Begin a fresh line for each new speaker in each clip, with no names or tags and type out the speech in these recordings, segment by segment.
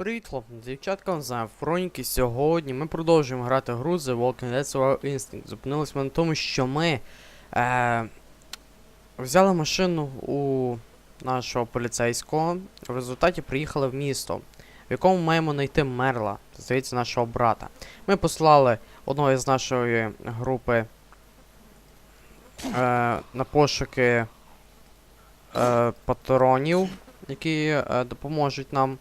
Привіт, хлопці, дівчатка, з вами. Сьогодні ми продовжуємо грати гру The Walking Dead Survival Instinct. Зупинились ми на тому, що ми е, взяли машину у нашого поліцейського. В результаті приїхали в місто, в якому маємо знайти Мерла, здається, нашого брата. Ми послали одного із нашої групи е, на пошуки е, патронів, які е, допоможуть нам.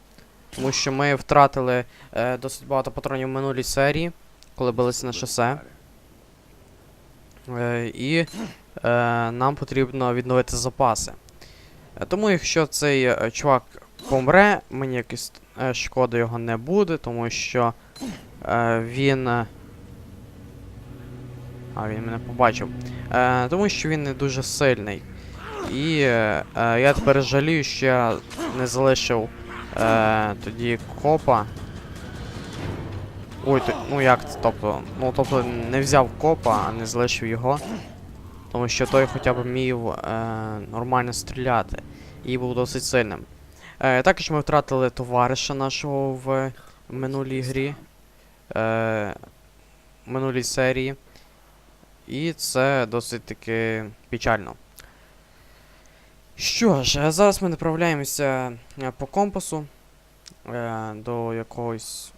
Тому що ми втратили е, досить багато патронів в минулій серії, коли билися на шосе. Е, і е, нам потрібно відновити запаси. Е, тому якщо цей е, чувак помре, мені якось е, шкоди його не буде, тому що е, він. е, А, він мене побачив. Е, тому що він не дуже сильний. І е, е, я тепер жалію, що я не залишив Е, тоді копа. Ой, то, ну як це, тобто. Ну тобто не взяв копа, а не залишив його. Тому що той хоча б вмів е, нормально стріляти і був досить сильним. Е, також ми втратили товариша нашого в минулій грі. Е, минулій серії. І це досить таки печально. Що ж, зараз ми направляємося е, по компасу е, до якогось.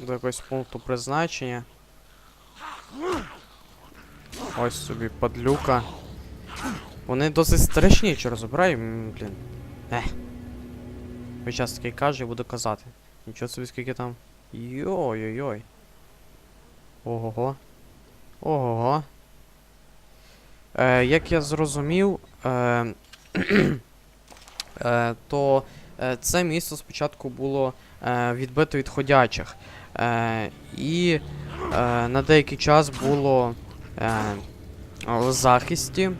До якогось пункту призначення. Ось собі падлюка. Вони досить страшні, що розбираю, блін. Ех. Весь час такий каже і буду казати. Нічого собі скільки там. Йой-йой-йой. Ого-го. Ого-го. Е, як я зрозумів, е, е, то е, це місто спочатку було е, відбито від ходячих. Е, і е, на деякий час було е, в захисті,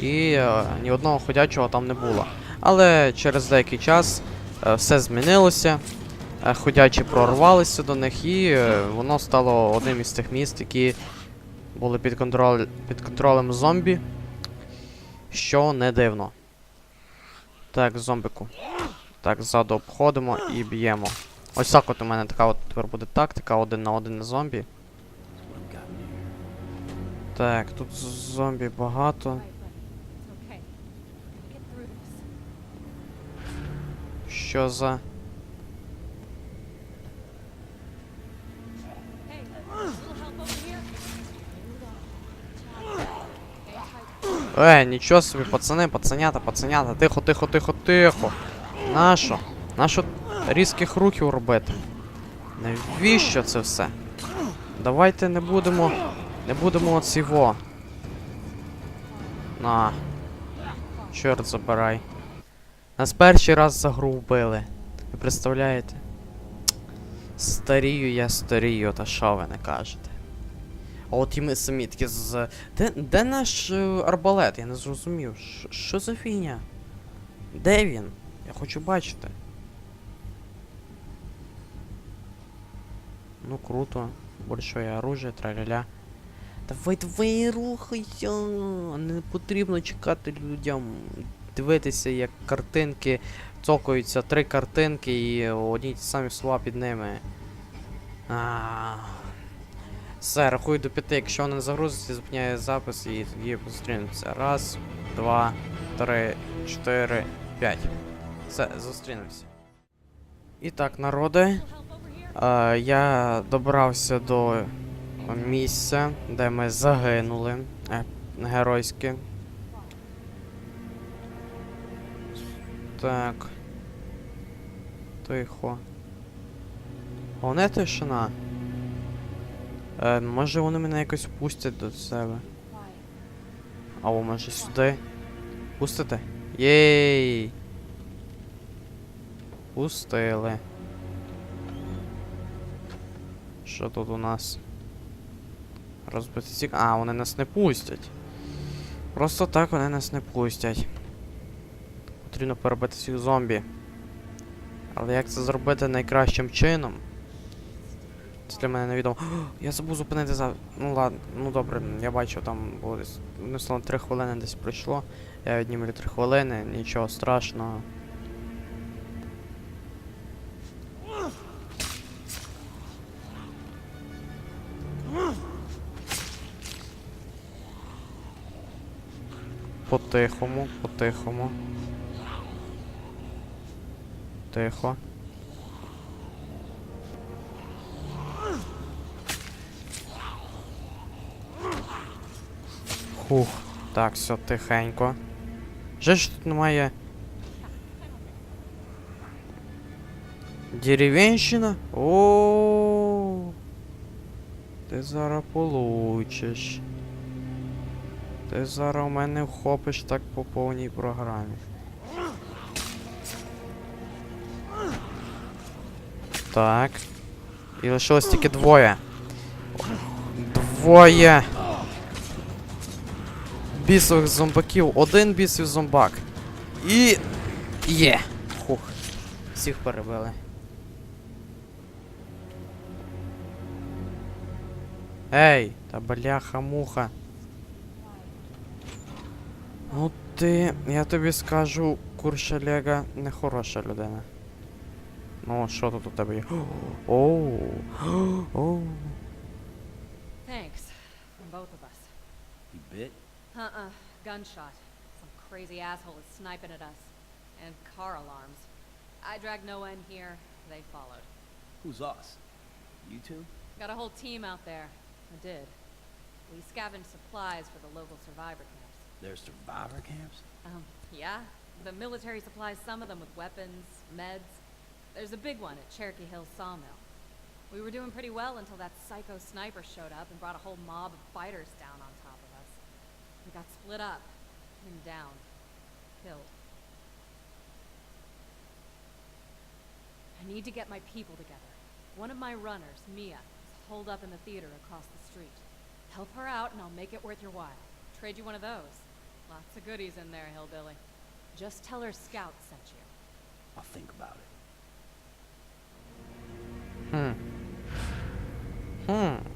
і е, ні одного ходячого там не було. Але через деякий час е, все змінилося. е, Ходячі прорвалися до них, і е, воно стало одним із тих міст, які були під, контроль, під контролем зомбі. Що не дивно. Так, зомбику. Так, ззаду обходимо і б'ємо. Ось так от у мене така от тепер буде тактика, один на один на зомбі. Так, тут зомбі багато. Що за. Е, нічого собі, пацани, пацанята, пацанята, тихо, тихо, тихо, тихо. Нащо? Нащо різких рухів робити? Навіщо це все? Давайте не будемо. Не будемо цього. На. Чорт забирай. Нас перший раз за гру вбили. Ви представляєте? Старію я старію, та що ви не кажете? А от і ми самі такі з. Де, де наш е, арбалет? Я не зрозумів. Що- Що за фігня? Де він? Я хочу бачити. Ну круто. Большое оружие, траля-ля. Давай, давай, рухайся! Не потрібно чекати людям. Дивитися, як картинки цокаються, три картинки і одні ті самі слова під ними. А. Все, рахую до п'яти. Якщо вона не загрузиться, зупиняє запис і тоді зустрінемося. Раз, два, три, чотири, п'ять. Все, зустрінемося. І так, народи. Е, я добрався до місця, де ми загинули. Е, геройськи. Так. Тихо. Головне тишина. Е, може вони мене якось впустять до себе. Або може сюди. Пустите? Єй! Пустили. Що тут у нас? Розбити стік. А, вони нас не пустять. Просто так вони нас не пустять. Потрібно перебити всіх зомбі. Але як це зробити найкращим чином? Це для мене невідомо. О, Я забув зупинити за. Ну ладно, ну добре, я бачу, там було десь. Ну, словно 3 хвилини десь пройшло. Я віднімлю 3 хвилини, нічого страшного. По-тихому, по-тихому. Тихо. Хух. Так, все, тихенько. Жаль, що тут немає. Деревенщина? О. Ти зараз получиш. Ти зараз у мене вхопиш так по повній програмі. Так. І лишилось тільки двоє. Двоє. Бісових зомбаків. Один бісів зомбак. І. Є. Хух. Всіх перебили. Ей, та бляха-муха. Ну ти, я тобі скажу, Куршелега не хороша людина. Ну, що тут у тебе є? Оу. Оу.
Thanks. Both of us.
You bit?
Uh-uh. Gunshot. Some crazy asshole is sniping at us. And car alarms. I dragged Noah in here. They followed.
Who's us? You two?
Got a whole team out there. I did. We scavenged supplies for the local survivor camps.
There's survivor camps?
Um, yeah. The military supplies some of them with weapons, meds. There's a big one at Cherokee Hill Sawmill. We were doing pretty well until that psycho sniper showed up and brought a whole mob of fighters down on top of us. They got split up, pinned down, killed. I need to get my people together. One of my runners, Mia, is holed up in the theater across the street. Help her out and I'll make it worth your while. Trade you one of those. Lots of goodies in there, Hillbilly. Just tell her Scout sent you.
I'll think about it.
Hmm. Hmm.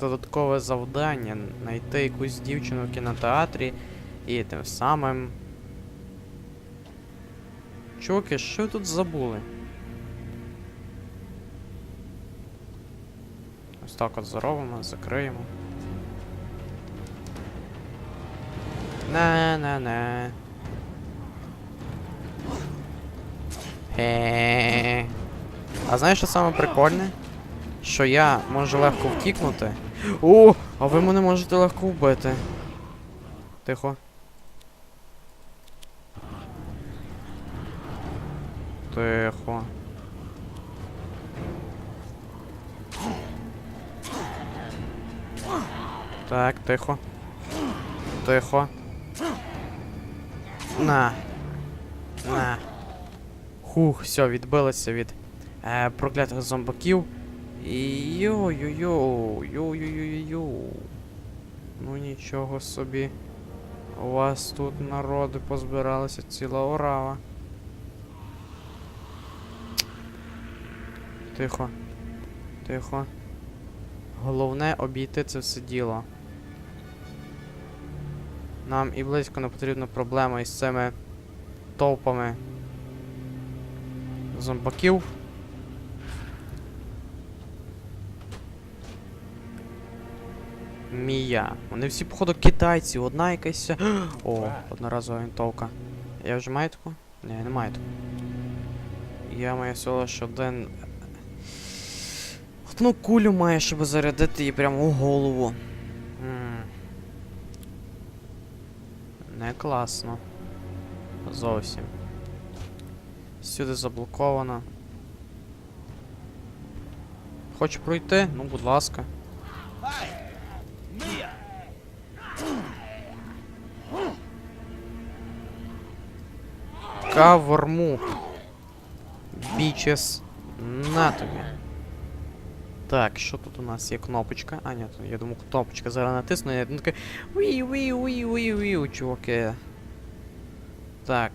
Додаткове завдання знайти якусь дівчину в кінотеатрі і тим самим. Чуваки, що ви тут забули? Ось так от заробимо, закриємо. На-на-на. Хе. А знаєш, що саме прикольне? Що я можу легко втікнути. О, а ви мене можете легко вбити. Тихо. Тихо. Так, тихо. Тихо. На. На. Хух, все, відбилися від е, проклятих зомбаків. Йо-йо-йо, йо-йо-йо-йо. Ну нічого собі. У вас тут народи позбиралися ціла орава. Тихо. Тихо. Головне обійти це все діло. Нам і близько не потрібна проблема із цими товпами зомбаків. Мія. Вони всі, походу, китайці, одна якась. О, одноразова винтовка. Я вже маю таку? Ні, не маю таку. Я маю всього лише один. Одну кулю маю, щоб зарядити її прямо у голову. Не класно. Зовсім. Сюди заблоковано. Хочу пройти? Ну, будь ласка. Каворму. Бічес. На. Так, що тут у нас є кнопочка? А, ні, я думаю, кнопочка зараз натисну, я такий. Уі, уі, уі, уі, уі, чуваки. Так.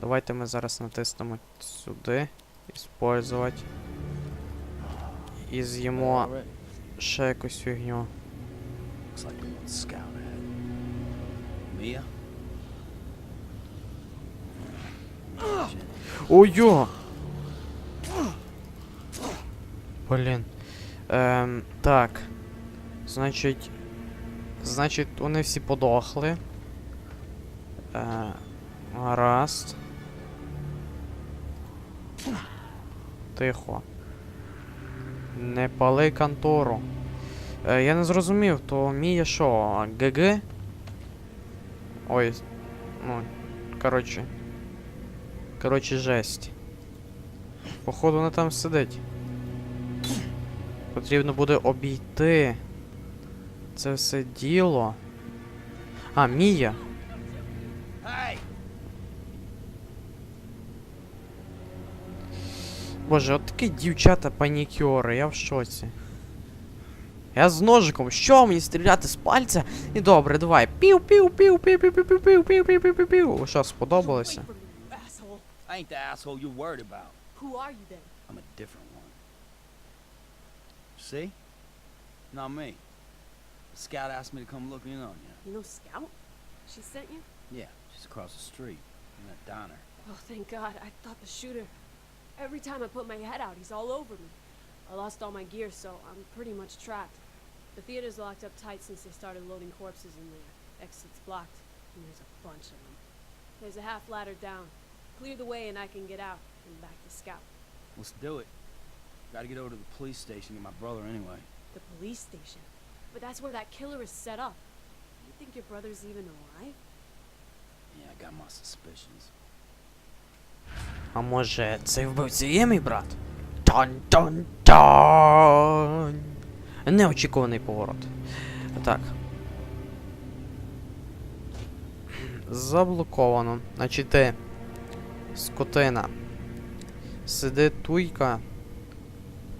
Давайте ми зараз натиснемо сюди. Іспользувати. І з'їмо ще якусь фігню.
Looks
Ой-йо! Блін. Ем, так. Значить. Значить, вони всі подохли. Е, гаразд. Тихо. Не пали контору. Е, я не зрозумів, то Мія що, ГГ? Ой. Ну, коротше. Коротше, жесть. Походу вона там сидить. Потрібно буде обійти. Це все діло. А, Мія. Боже, от такі дівчата панікюри, я в шоці. Я з ножиком, що мені стріляти з пальця? І добре, давай. Пів пів пів пів пів пів пів пів пів пів пів пів пів Що, сподобалося?
I ain't the asshole you're worried about.
Who are you then?
I'm a different one. See? Not me. The scout asked me to come look in on you.
You know Scout? She sent you?
Yeah, she's across the street in that diner.
Oh, thank God. I thought the shooter. Every time I put my head out, he's all over me. I lost all my gear, so I'm pretty much trapped. The theater's locked up tight since they started loading corpses in there. Exit's blocked, and there's a bunch of them. There's a half ladder down. Clear the way, and I can get out and back to Scout.
Let's do it. Gotta get over to the police station get my brother anyway.
The police station. But that's where that killer is set up. You think your brother's even alive?
Yeah, I got my suspicions.
А може, цей вбивця є мій брат? Тон-тон-тон! Неочікуваний поворот. Так. Заблоковано. Значить. Скотина. Сиди туйка.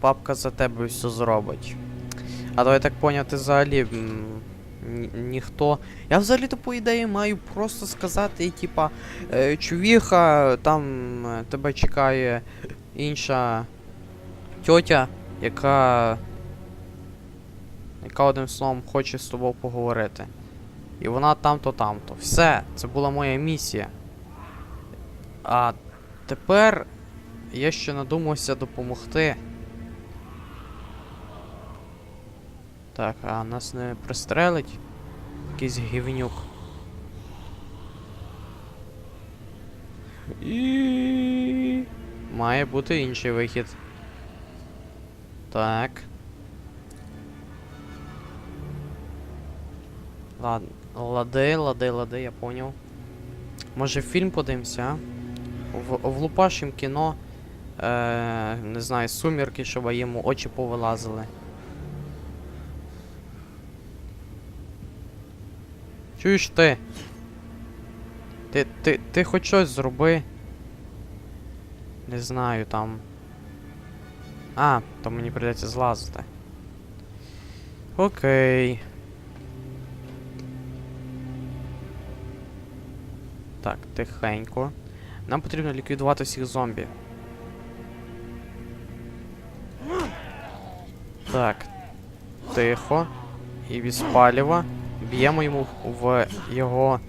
Папка за тебе все зробить. А я так поняв, ти взагалі. ні- ніхто. Я взагалі-то по ідеї маю просто сказати, типа. Е, чувіха, там е, тебе чекає інша тьотя, яка. яка одним словом хоче з тобою поговорити. І вона там-то, там-то. Все, це була моя місія. А тепер я ще надумався допомогти. Так, а нас не пристрелить? Якийсь гівнюк. І має бути інший вихід. Так. Ладно. Лади, лади, лади, я поняв. Може фільм подивимося, а? В, влупашим кіно. Е, не знаю, сумірки, щоб йому очі повилазили. Чуєш ти? Ти, ти, ти хоч щось зроби. Не знаю там. А, то мені прийдеться злазити. Окей. Так, тихенько. Нам потрібно ліквідувати всіх зомбі. Так. Тихо. І без паліва. Б'ємо йому в його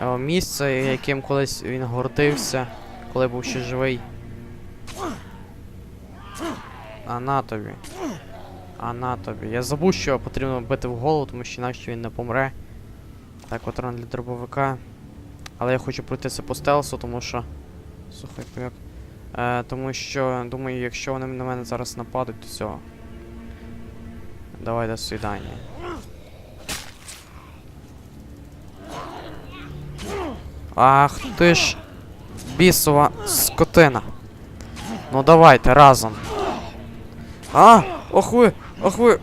е, місце, яким колись він гордився, коли був ще живий. А на тобі. А на тобі. Я забув, що потрібно бити в голову, тому що інакше він не помре. Так, патрон для дробовика. Але я хочу пройти це по стелсу, тому що. Слухай, як. Е, тому що, думаю, якщо вони на мене зараз нападуть, то все. Давай до свидання. Ах ти ж. Бісова скотина. Ну давайте разом. А! Ох ви! Ох ви!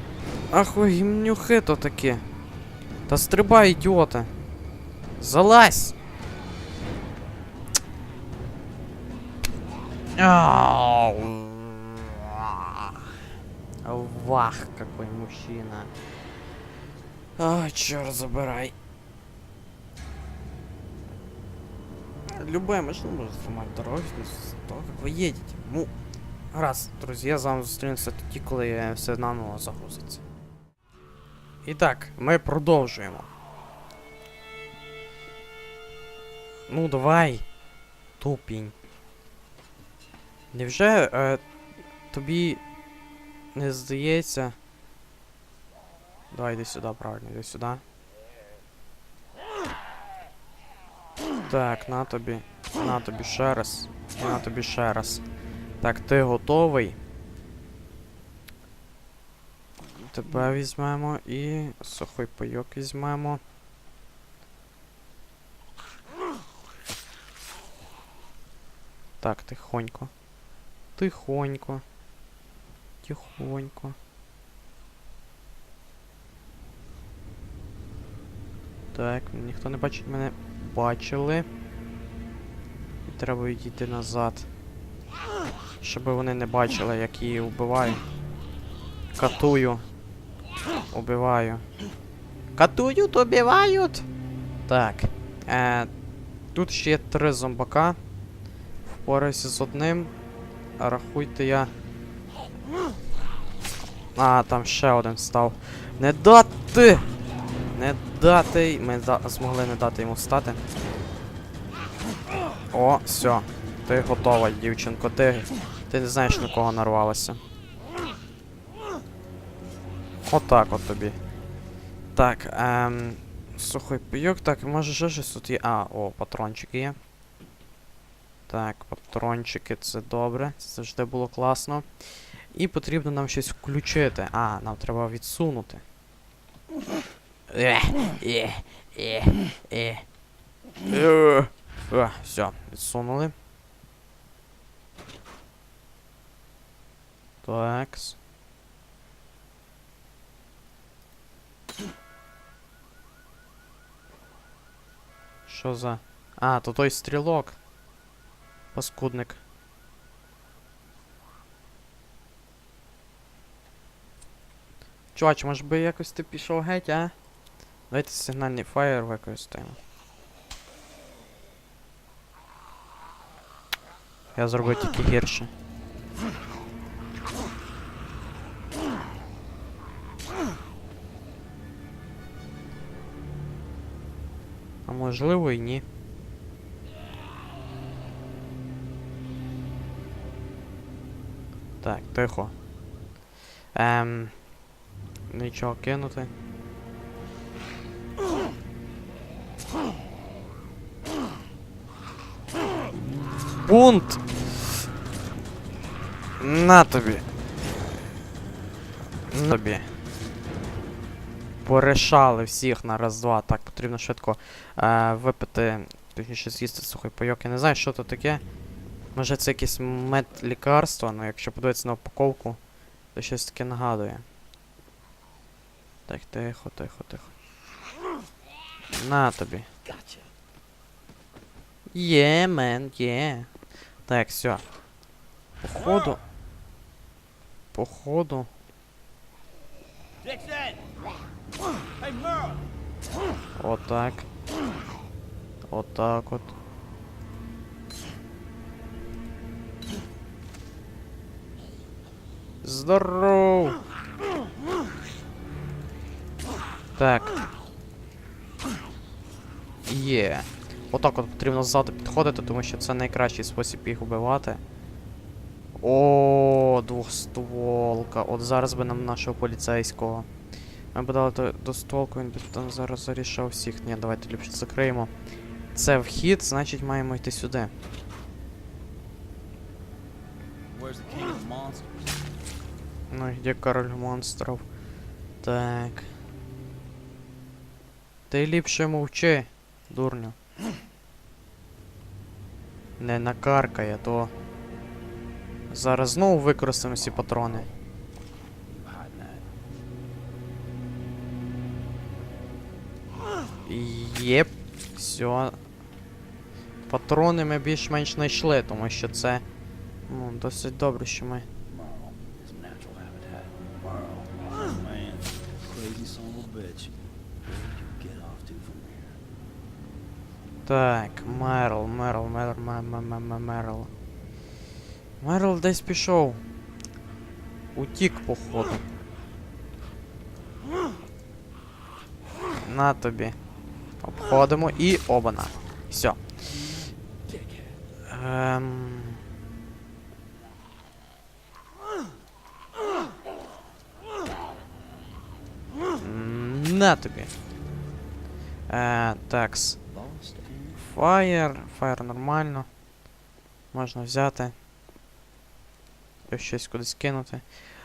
Ах ви гімнюхи то такі. Та стрибай, ідіоти. Залазь! Вах, какой мужчина. А, черт забирай. Любая машина может сломать дороги, то как вы едете. Ну, раз, друзі, я з вами зустрінуся тоді, коли все наново загрузиться. І так, ми продовжуємо. Ну, давай. Тупінь. Невже е, тобі не здається. Давай йди сюди, правильно, йди сюди. Так, на тобі. На тобі ще раз. На тобі ще раз. Так, ти готовий. Тебе візьмемо і сухий пайок візьмемо. Так, тихонько. Тихонько. Тихонько. Так, ніхто не бачить мене. Бачили. І треба відійти назад. Щоб вони не бачили, як її вбиваю. Катую. Убиваю. Катують, убивають. Так. Е, тут ще є три зомбака. Впораюся з одним. Рахуйте я. А, там ще один став. Не дати! Не дати! Ми змогли не дати йому встати. О, все. Ти готова, дівчинко. Ти, ти не знаєш на кого нарвалася. Отак от тобі. Так, ем. Сухий пайок, так, може ще щось тут є. А, о, патрончики є. Так, патрончики, це добре. Це завжди було класно. І потрібно нам щось включити. А, нам треба відсунути. Е, е, е, е. Е. Все, відсунули. Такс. Що за. А, то той стрілок. Паскудник. Чувач, може би якось ти пішов геть, а? Давайте сигнальний фаєр використаємо. Я зробив тільки гірше. А можливо і ні. Так, тихо. Ем. Нічого кинути. Бунт! На тобі. На тобі. Порішали всіх на раз-два. Так, потрібно швидко е, випити, точніше з'їсти сухий пайок. Я не знаю, що це таке. Може це якесь мед лікарство, але якщо подивитися на упаковку, то щось таке нагадує. Так, тихо, тихо, тихо. На тобі. Є, мен, є. Так, все. Походу. Походу. Отак. Отак от. Здоров! Так. Є. Отак от потрібно ззаду підходити, тому що це найкращий спосіб їх вбивати. О, двохстволка. От зараз би нам нашого поліцейського. Ми б дали до стволку, він би там зараз зарішав всіх. Ні, давайте ліпше закриємо. Це вхід, значить маємо йти сюди. Ну, і де король монстрів? Так. Ти ліпше мовчи, дурню. Не накаркає, то. Зараз знову використаємо всі патрони. Єп, все. Патрони ми більш-менш знайшли, тому що це. Ну, досить добре, що ми. Так, Мерл, Мерл, Мерл, Мерл, Мерл. Мерл десь пішов. Утік, походу. На тобі. Обходимо і обана. Все. Ем... На тобі. Е, такс. Фаєр. Фаєр нормально. Можна взяти. Ось щось кудись кинути.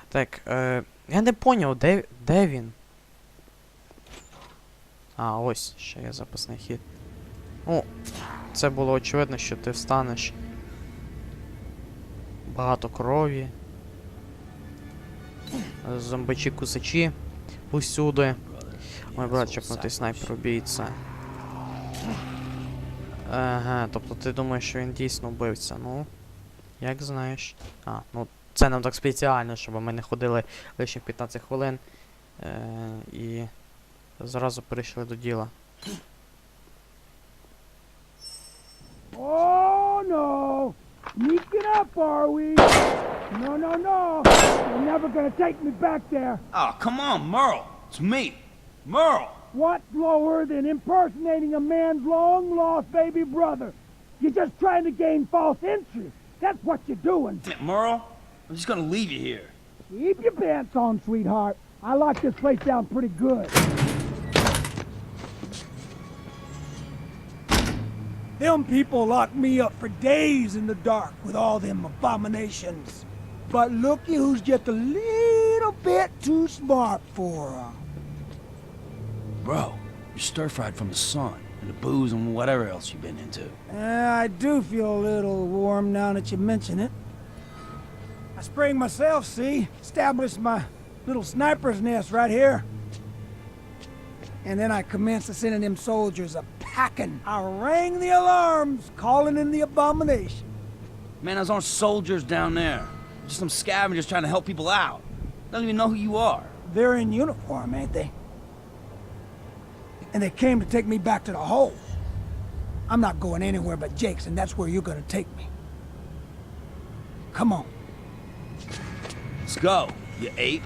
Так, е, я не поняв, де, де він? А, ось, ще є запасний хід. Ну, це було очевидно, що ти встанеш. Багато крові. Зомбачі кусачі усюди. Мой брат чокнутий снайпер убійця. Ага, тобто ти думаєш, що він дійсно вбивця. Ну, як знаєш. А, ну це нам так спеціально, щоб ми не ходили лише 15 хвилин. Е, і зразу перейшли до діла.
Oh no! Sneaking up, are we? No, no, no! You're never gonna take me back there.
Oh, come on, Merle. It's me. Merle.
What's lower than impersonating a man's long lost baby brother? You're just trying to gain false interest. That's what you're doing.
Damn Merle. I'm just gonna leave you here.
Keep your pants on, sweetheart. I locked this place down pretty good. Them people locked me up for days in the dark with all them abominations. But looky who's just a little bit too smart for 'em.
Bro, you're stir-fried from the sun and the booze and whatever else you've been into.
Uh, I do feel a little warm now that you mention it. I sprang myself, see? Established my little sniper's nest right here. And then I commenced to sending them soldiers a packing. I rang the alarms, calling in the abomination.
Man, those aren't soldiers down there. Just some scavengers trying to help people out. Don't even know who you are.
They're in uniform, ain't they? And they came to take me back to the hole. I'm not going anywhere but Jake's, and that's where you're gonna take me. Come on.
Let's go, you ape.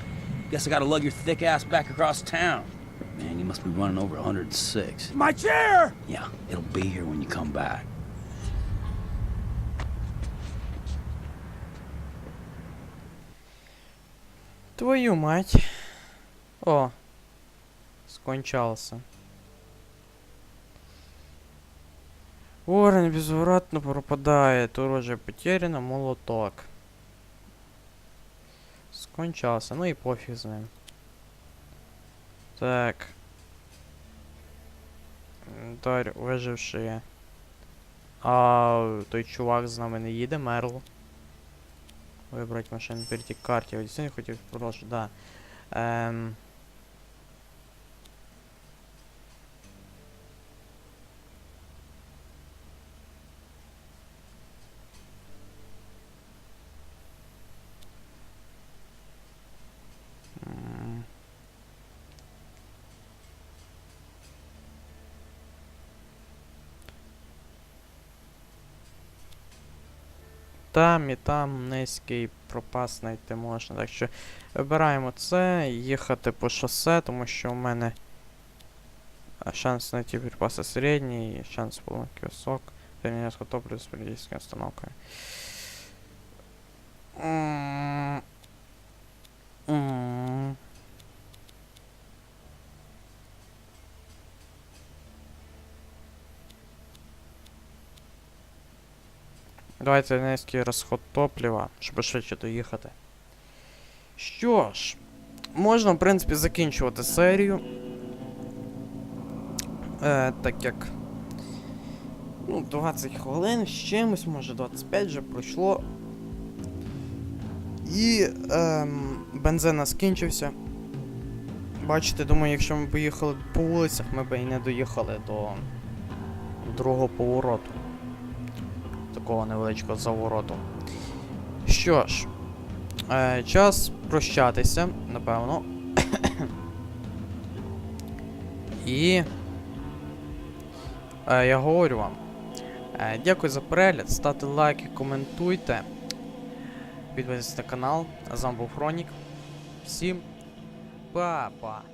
Guess I gotta lug your thick ass back across town. Man, you must be running over 106.
My chair!
Yeah, it'll be here when you come back.
Твою мать. О. Скончался. Уровень безвозвратно пропадает. Оружие потеряно. Молоток. Скончался. Ну и пофиг з ним. Так. Інвентарь виживши. А той чувак з нами не їде, Мерл. Вибрать машину, перейти к карте. Я хотів продовжити, да. Ем... Там і там низький пропас знайти можна. Так що вибираємо це, їхати по шосе, тому що у мене шанс знайти припаси середній, шанс поломки висок. Переміняти топливо з періодичною установкою. Mm. М. Давайте низький розход топлива, щоб швидше доїхати. Що ж, можна, в принципі, закінчувати серію. Е, так як. Ну, 20 хвилин з чимось, може 25 вже пройшло. І ем, бензин скінчився. Бачите, думаю, якщо ми поїхали по вулицях, ми б і не доїхали до другого повороту такого невеличкого завороту. Що ж, е, час прощатися, напевно. І. Е, я говорю вам. Е, дякую за перегляд, ставте лайки, коментуйте. Підписуйтесь на канал. А з вами був Хронік. Всім па-па.